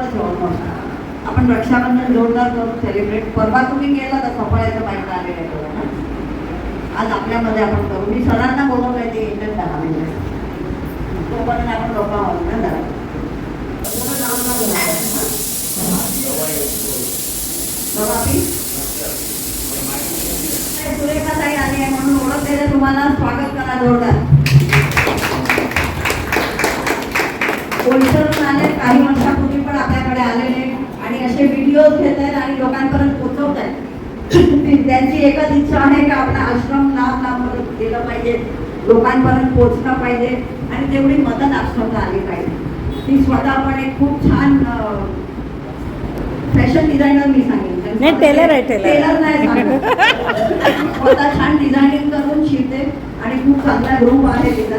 ऐकलंय तो आपण रक्षाबंधन जोरदार करून सेलिब्रेट परवा तुम्ही गेला तर सफळ्याचं बाईक आलेलं आहे ना. आज आपल्यामध्ये आपण करू. मी सरांना बोलवलंय ते येतात दहा मिनिटं. तोपर्यंत आपण लोक आहोत ना जरा? नाही, सुरेखा ताई आली आहे म्हणून ओळखलेलं तुम्हाला. स्वागत करा जोरदार. कोळीसरून आले काही वर्षापूर्वी पण आपल्याकडे आलेले आणि असे व्हिडिओज घेत आहेत आणि लोकांपर्यंत पोहोचवत आहेत त्यांची एकच इच्छा आहे की आपला आश्रम लांब लांब गेलं पाहिजे. लोकांपर्यंत पोहोचलं पाहिजे. आणि तेवढी मदत आश्रमला आली पाहिजे. ती स्वतः पण एक खूप छान फॅशन डिझायनर मी सांगेन. नाही, tailor आहे. टेलर नाही. स्वतः छान डिझायनिंग करून शिवते. आणि खूप चांगला ग्रुप आहे तिचा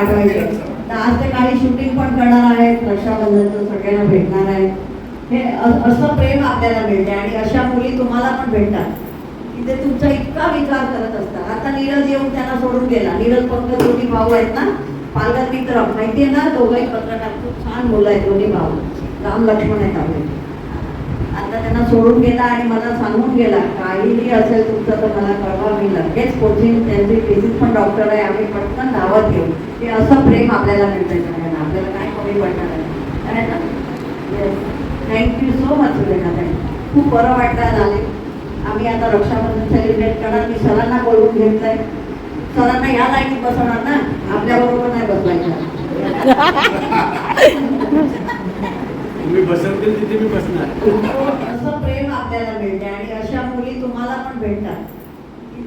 तर आज ते काही शूटिंग पण करणार आहेत रक्षाबंधनचं सगळ्यांना भेटणार आहे हे असं प्रेम आपल्याला मिळते आणि अशा मुली तुम्हाला पण भेटतात. की ते तुमचा इतका विचार करत असतात. आता नीरज येऊन त्यांना सोडून गेला. नीरज पंकज दोन्ही भाऊ आहेत ना? पालघर मित्र. माहितीये ना दोघंही पत्रकार खूप छान मुलं आहेत दोन्ही भाऊ. राम लक्ष्मण आहेत आपले. आता त्यांना सोडून गेला आणि मला सांगून गेला काहीही असेल तुमचं तर मला कळवा मी लगेच कोचिंग त्यांची फिजिक्स पण डॉक्टर आहे. आम्ही पटकन धावत घेऊ हे असं प्रेम आपल्याला मिळतं सगळ्यांना. आपल्याला काय कमी पडणार आहे? थँक्यू सो मच ताई. खूप बरं वाटलं आले. आम्ही आता रक्षाबंधन सेलिब्रेट करणार. मी सरांना बोलवून घेतलंय. सरांना या लाईनीत बसवणार ना. आपल्याबरोबर नाही बसवायचं. तुम्ही बसवतील तिथे मी बसणार. असं प्रेम आपल्याला मिळते आणि अशा मुली तुम्हाला पण भेटतात.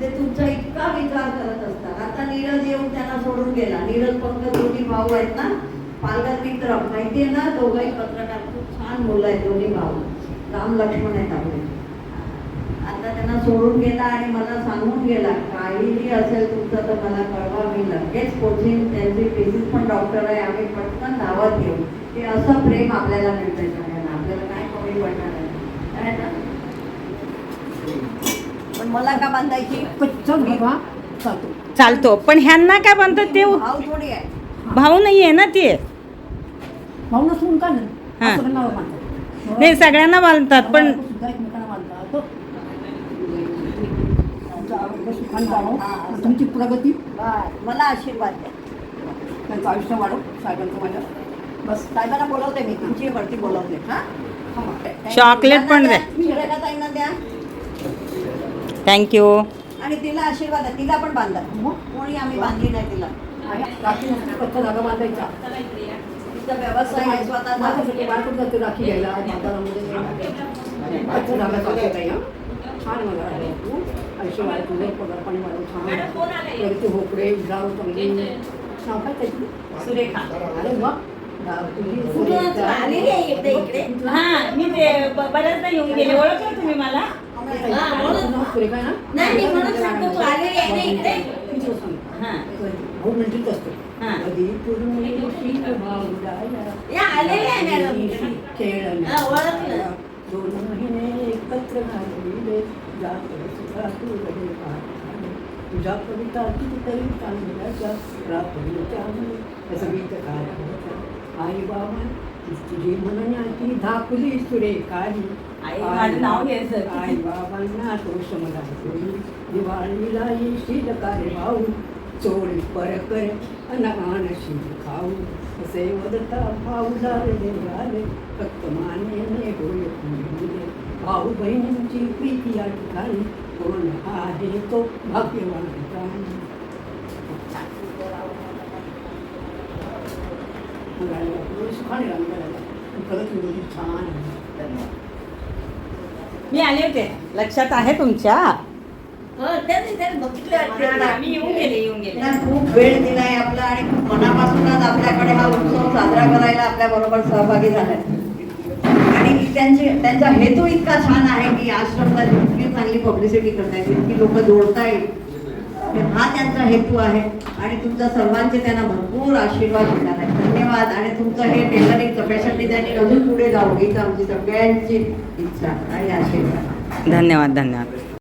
ते तुमचा इतका विचार करत असतात. आता नीरज येऊन त्यांना सोडून गेला. नीरज पंकज दोन्ही भाऊ आहेत ना? पालघर मित्र. माहितीये ना? दोघंही पत्रकार. खूप छान मुलं आहेत दोन्ही भाऊ. राम लक्ष्मण आहेत आपले. आता त्यांना सोडून गेला आणि मला सांगून गेला काहीही असेल तुमचं तर मला कळवा मी लगेच कोचिंग त्यांची फिजिक्स पण डॉक्टर आहे. आम्ही पटकन धावत घेऊ हे असं प्रेम आपल्याला मिळतंय सगळ्यांना. आपल्याला काय कमी पडणार आहे? ना? मला का बांधायची? मी चालतो. पण ह्यांना काय म्हणतात ते? भाऊ थोडी आहे. भाऊ नाही आहे ना ते? भाऊ नसून का हा. नाही सगळ्यांना बांधतात पण सुद्धा एकमेकांना मानतात तुमचं आरोग्य सुखान जावं आणि तुमची प्रगती. बरं. मला आशीर्वाद द्या. त्यांचं आयुष्य वाढव साहेबांचं माझ्या. बस. साहेबांना बोलवते मी. तुमची वरती बोलवते. हा? Chocolate पण द्या. द्या. थँक्यू आणि तिला आशीर्वाद तिला पण बांधा. कोणी आम्ही बांधली नाही तिला. कच्चा बांधायचा तिचा व्यवसाय आहे. स्वतःचा. माझ्यासाठी बाळकडे जाते राखी घ्यायला? बाजारामध्ये कच्चा जागा चालते ताई, हं. छान मला. तू आयुष्य वाढ तुझं पगार पाणी वाढव छान होकडे जाऊ चांगली नाव काय त्याची? सुरेखा. अरे आलेली आहे इकडे इकडे. हा मी ते बऱ्याचदा येऊन गेले. ओळखलं तुम्ही मला? नाही, मी म्हणत होतो, तू आलेली आहे ना इकडे? किती दिवस सांगितलं? हा भाऊ म्हणतीच असतो हा. कधी पूर्वी भाऊराया, या आलेल्या आहे मॅडम. कधी खेळल्या. हा, ओळखलं. दोन महिने एकत्र घालविले जात सुद्धा तू रडे पाहताले. तुझ्या कविता कितीतरी चांगल्याच्या रात्रीच्या असं गीत काय होतं. आई बाबा तुझी म्हणण्याची धाकली सुरे काही आई, माझं नाव घ्यायचं. आई बाबांना तोष मला. दिवाळीला येशील का रे भाऊ परकर खाऊ असे वदता भाऊ झाले झाले फक्त मानेने होय. भाऊ बहिणींची प्रीती या ठिकाणी कोण आहे तो भाग्यवान खरंच मुलगी छान आहे मी आले होते. लक्षात आहे तुमच्या? हो, खूप वेळ दिलाय आपला आणि खूप मनापासूनच आपल्याकडे हा उत्सव साजरा करायला आपल्या बरोबर सहभागी झालाय. आणि त्यांचे त्यांचा हेतू इतका छान आहे की आश्रमला इतकी चांगली पब्लिसिटी करतायत इतकी लोक जोडतायत. हा त्यांचा हेतू आहे आणि तुमच्या सर्वांचे त्यांना भरपूर आशीर्वाद मिळणार आहे. धन्यवाद. आणि तुमचं हे टेलरिंगचं फॅशन डिझायनिंग अजून पुढे जाऊ हीच आमची सगळ्यांची इच्छा आणि आशीर्वाद. धन्यवाद धन्यवाद.